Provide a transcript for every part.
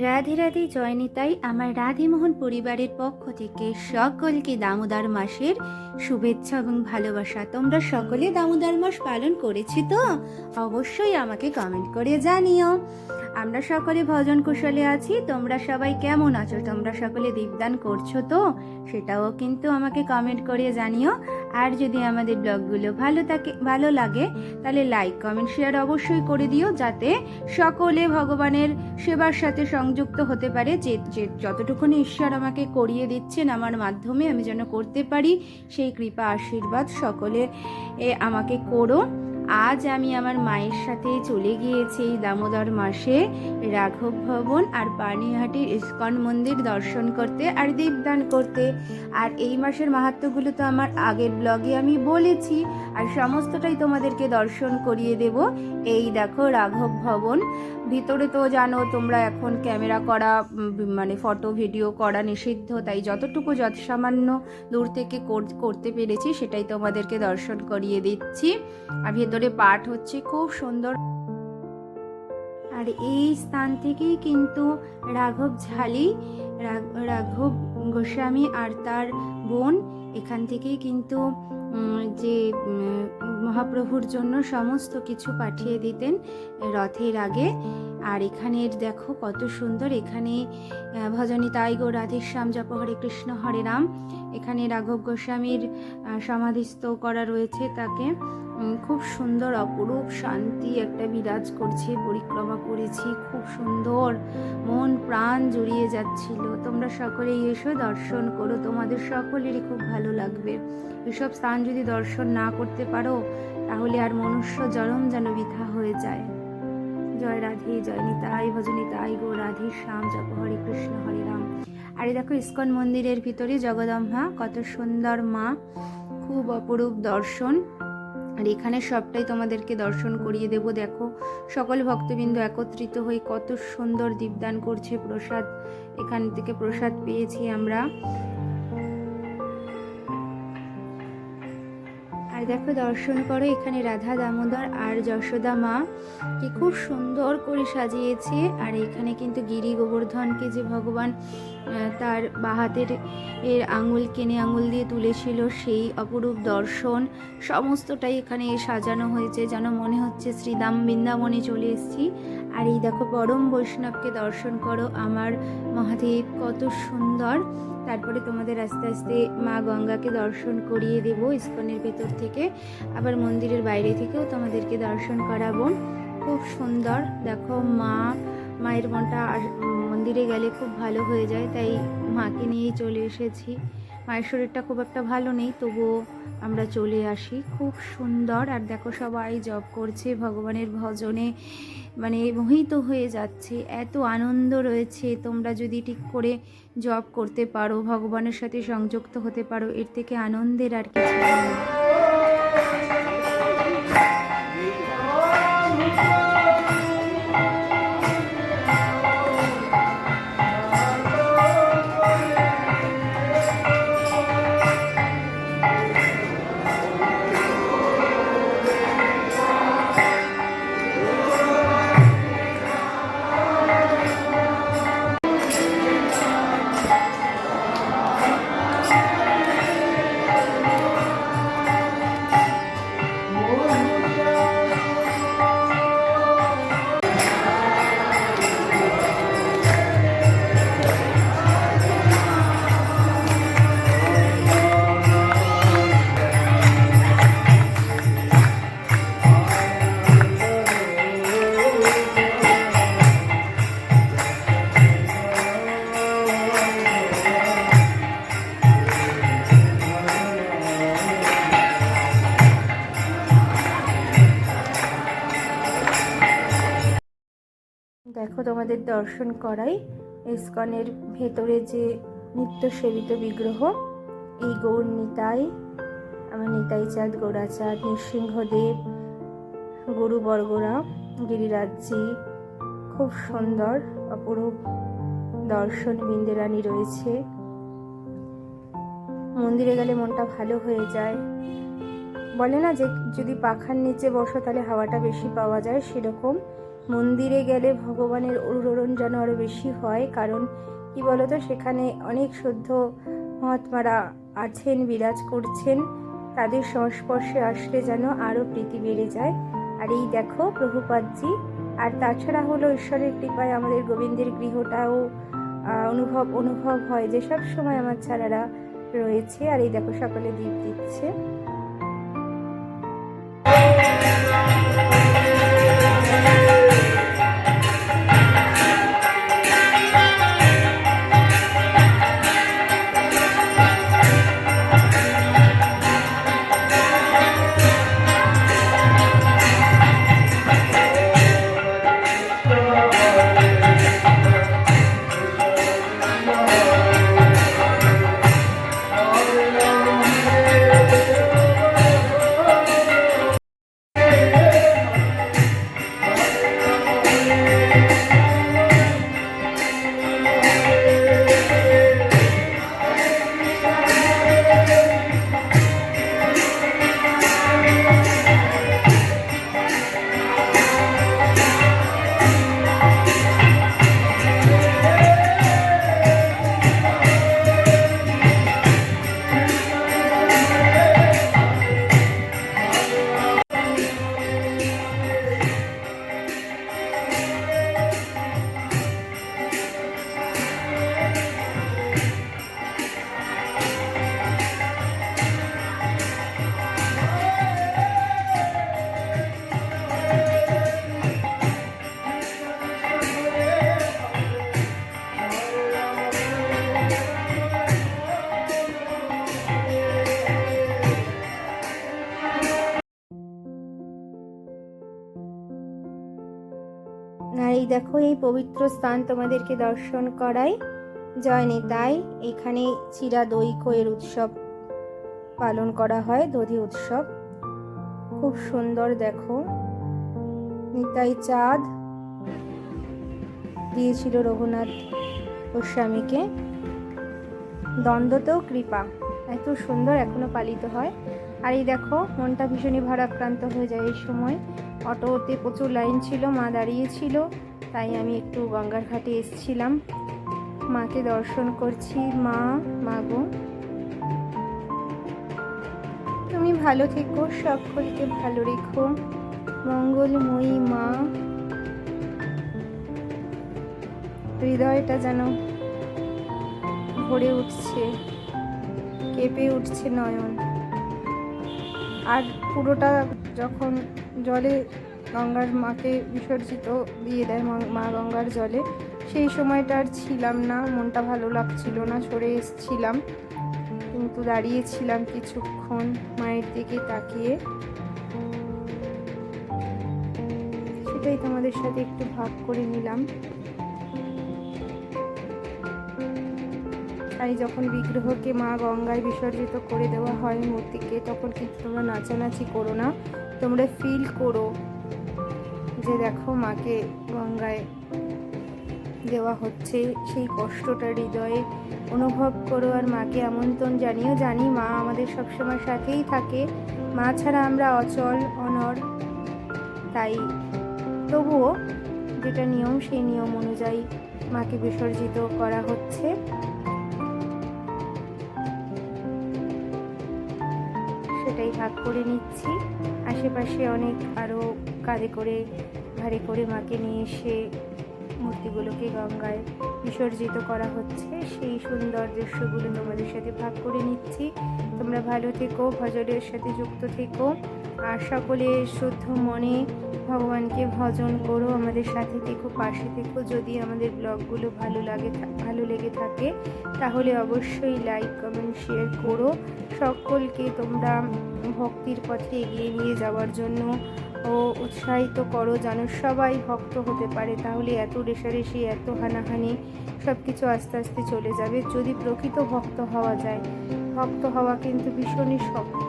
রাধে রাধে জয়নিতাই, আমার রাধেমোহন পরিবারের পক্ষ থেকে সকলকে দামোদর মাসের শুভেচ্ছা এবং ভালোবাসা। তোমরা সকলে দামোদর মাস পালন করেছি তো? অবশ্যই আমাকে কমেন্ট করে জানিও। আমরা সকলে ভজন কুশলে আছি, তোমরা সবাই কেমন আছো? তোমরা সকলে দীপদান করছ তো? সেটাও কিন্তু আমাকে কমেন্ট করে জানিও। আর যদি আমাদের ব্লগগুলো ভালো থাকে, ভালো লাগে, তাহলে লাইক কমেন্ট শেয়ার অবশ্যই করে দিও, যাতে সকলে ভগবানের সেবার সাথে সংযুক্ত হতে পারে, যে যতটুকুনি ঈশ্বর আমাকে করিয়ে দিচ্ছেন আমার মাধ্যমে আমি যেন করতে পারি, সেই কৃপা, আশীর্বাদ সকলে আমাকে করো। আজ আমি আমার মায়ের সাথে চলে গিয়েছি এই দামোদর মাসে রাঘব ভবন আর পানিহাটির ইস্কন মন্দির দর্শন করতে আর দীপদান করতে। আর এই মাসের মাহাত্মগুলো তো আমার আগের ব্লগে আমি বলেছি। আর সমস্তটাই তোমাদেরকে দর্শন করিয়ে দেব। এই দেখো রাঘব ভবন। ভিতরে তো জানো তোমরা এখন ক্যামেরা করা মানে ফটো, ভিডিও করা নিষিদ্ধ, তাই যতটুকু যত সামান্য দূর থেকে করতে পেরেছি সেটাই তোমাদেরকে দর্শন করিয়ে দিচ্ছি। আর ভেতরে পাঠ হচ্ছে খুব সুন্দর। আর এই স্থান থেকেই কিন্তু রাঘব ঝালি রাঘব গোস্বামী আর তার বোন এখান থেকেই কিন্তু যে মহাপ্রভুর জন্য সমস্ত কিছু পাঠিয়ে দিতেন রথের আগে। আর এখানের দেখো কত সুন্দর, এখানে ভজনী তাই গো, রাধেশ্যাম, জপ হরে কৃষ্ণ, হরে রাম। এখানে রাঘব গোস্বামীর সমাধিস্থ করা রয়েছে তাকে। খুব সুন্দর, অপরূপ, শান্তি একটা বিরাজ করছে, পরিক্রমা করেছি, খুব সুন্দর। মন, প্রাণ জুড়িয়ে যাচ্ছিল। তোমরা সকলেই এসো, দর্শন করো। তোমাদের সকলেরই খুব ভালো লাগবে। এসব স্থান যদি দর্শন না করতে পারো, তাহলে আর মনুষ্য জনম যেন বৃথা হয়ে যায়। জয় রাধে, জয় নিতাই ভজনিতাই গো রাধে শ্যাম, জপ হরে কৃষ্ণ, হরে রাম। আর দেখো, ইস্কন মন্দিরের ভিতরে জগদম্বা কত সুন্দর মা, খুব অপরূপ দর্শন। আর এখানে সবটাই তোমাদেরকে দর্শন করিয়ে দেব, দেখো। সকল ভক্তবৃন্দ একত্রিত হয়ে কত সুন্দর দীপদান করছে প্রসাদ। এখান থেকে প্রসাদ পেয়েছি আমরা। দেখো দর্শন করো, এখানে রাধা দামোদর আর যশোদা মা কি খুব সুন্দর করে সাজিয়েছে। আর এখানে কিন্তু গিরি গোবর্ধনকে যে ভগবান তার বাহাতের এর আঙুল, কেনে আঙুল দিয়ে তুলেছিল, সেই অপরূপ দর্শন সমস্তটাই এখানে সাজানো হয়েছে। যেন মনে হচ্ছে শ্রীদাম বৃন্দাবনে চলে এসেছি। আর এই দেখো পরম বৈষ্ণবকে দর্শন করো আমার মহাদেব, কত সুন্দর। তারপরে তোমাদের আস্তে আস্তে মা গঙ্গাকে দর্শন করিয়ে দেব ইস্কনের ভেতর থেকে। আবার মন্দিরের বাইরে থেকেও তোমাদেরকে দর্শন করাবো। খুব সুন্দর। দেখো মা, মায়ের মনটা মন্দিরে গেলে খুব ভালো হয়ে যায়, তাই মাকে নিয়েই চলে এসেছি। মায়ের শরীরটা খুব একটা ভালো নেই, তবুও আমরা চলে আসি। খুব সুন্দর, আর দেখো সবাই জব করছে, ভগবানের ভজনে মানে মোহিত হয়ে যাচ্ছে। এত আনন্দ রয়েছে, তোমরা যদি ঠিক করে জব করতে পারো, ভগবানের সাথে সংযুক্ত হতে পারো, এর থেকে আনন্দের আর কিছু নেই। দেখো তোমাদের দর্শন করাই। ইস্কনের ভেতরে যে নিত্য সেবিত বিগ্রহ, এই গৌর নিতাই, আমার নিতাই চাঁদ গৌরাচাঁদ, নৃসিংহদেব, গরু বর্গরা গিরিরাজ্যি, খুব সুন্দর, অপরূপ দর্শন বিন্দেরানি রয়েছে। মন্দিরে গেলে মনটা ভালো হয়ে যায়। বলে না যে, যদি পাখার নিচে বসো তাহলে হাওয়াটা বেশি পাওয়া যায়, সেরকম। মন্দিরে গেলে ভগবানের অনুরণ যেন আরও বেশি হয়, কারণ কি বলতো, সেখানে অনেক শুদ্ধ মহাত্মারা আছেন, বিরাজ করছেন, তাদের সংস্পর্শে আসলে যেন আরও প্রীতি বেড়ে যায়। আর এই দেখো প্রভুপাদজি, আর তাছাড়া হলো ঈশ্বরের কৃপায় আমাদের গোবিন্দের গৃহটাও অনুভব অনুভব হয় যে সব সময় আমার ছাড়ারা রয়েছে, আর এই দেখো সকলে দীপ দিচ্ছে। এই দেখো, এই পবিত্র স্থান তোমাদেরকে দর্শন করাই জয় নিতাই, এখানে চিরা দই দৈকয়ের উৎসব পালন করা হয়, দধি উৎসব। খুব সুন্দর দেখো। নিতাই চাঁদ, দিয়েছিল রঘুনাথ গোস্বামীকে। দ্বন্দ্বতেও কৃপা, এত সুন্দর এখনও পালিত হয়। আর এই দেখো, মনটা ভীষণই ভারাক্রান্ত হয়ে যায় এই সময়। অটোতে প্রচুর লাইন ছিল, মা দাঁড়িয়েছিল তাই আমি একটু গঙ্গার ঘাটে এসেছিলাম। মাকে দর্শন করছি, মা মা গো। তুমি ভালো থেকো, সকলকে ভালো রেখো। মঙ্গলময়ী মা। হৃদয়টা যেন ভরে উঠছে, কেঁপে উঠছে নয়ন। আর পুরোটা যখন জলে গঙ্গার মাকে বিসর্জিত দিয়ে দেয় মা- গঙ্গার জলে, সেই সময়টা আর ছিলাম না, মনটা ভালো লাগছিল না, সরে এসছিলাম। কিন্তু দাঁড়িয়েছিলাম কিছুক্ষণ মায়ের দিকে তাকিয়ে। সেটাই তোমাদের সাথে একটু ভাগ করে নিলাম। তাই যখন বিগ্রহকে মা গঙ্গায় বিসর্জিত করে দেওয়া হয় মূর্তিকে, তখন কিন্তু তোমরা নাচানাচি করো না। তোমরা ফিল করো যে দেখো মাকে গঙ্গায় দেওয়া হচ্ছে, সেই কষ্টটা হৃদয়ে অনুভব করো আর মাকে আমন্ত্রণ জানিও। জানি মা আমাদের সবসময় সাথেই থাকে। মা ছাড়া আমরা অচল, অনর, তাই তবুও যেটা নিয়ম, সেই নিয়ম অনুযায়ী মাকে বিসর্জিত করা হচ্ছে। সেটাই ভাগ করে নিচ্ছি। আশেপাশে অনেক আরও কাঁধে করে ভারী করে মাকে নিয়ে এসে মূর্তিগুলোকে গঙ্গায় বিসর্জিত করা হচ্ছে। সেই সুন্দর দৃশ্যগুলো তোমাদের সাথে ভাগ করে নিচ্ছি। তোমরা ভালো থেকো, ভজনের সাথে যুক্ত থেকো। আর সকলে শুদ্ধ মনে ভগবানকে ভজন করো, আমাদের সাথে থেকো, পাশে থেকো। যদি আমাদের ব্লগগুলো ভালো লাগে, ভালো লেগে থাকে, তাহলে অবশ্যই লাইক কমেন্ট শেয়ার করো। সকলকে তোমরা ভক্তির পথে এগিয়ে নিয়ে যাওয়ার জন্য ও উৎসাহিত করো যেন সবাই ভক্ত হতে পারে। তাহলে এত রেশারেশি, এত হানাহানি সব কিছু আস্তে আস্তে চলে যাবে। যদি প্রকৃত ভক্ত হওয়া যায়, ভক্ত হওয়া কিন্তু ভীষণই শক্ত।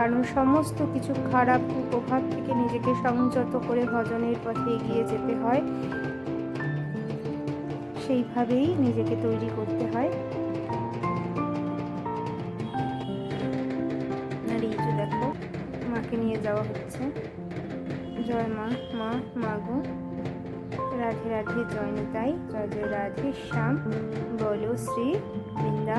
কারণ সমস্ত কিছু খারাপ কুপ্রভাব থেকে নিজেকে সংযত করে ভজনের পথে এগিয়ে যেতে হয়। সেইভাবেই নিজেকে তৈরি করতে হয়। দেখো, মাকে নিয়ে যাওয়া হচ্ছে। জয় মা মা মা গো। রাধে রাধে, জয় নিতাই। জয় জয়, রাধে, শ্যাম। বলো শ্রী বৃন্দা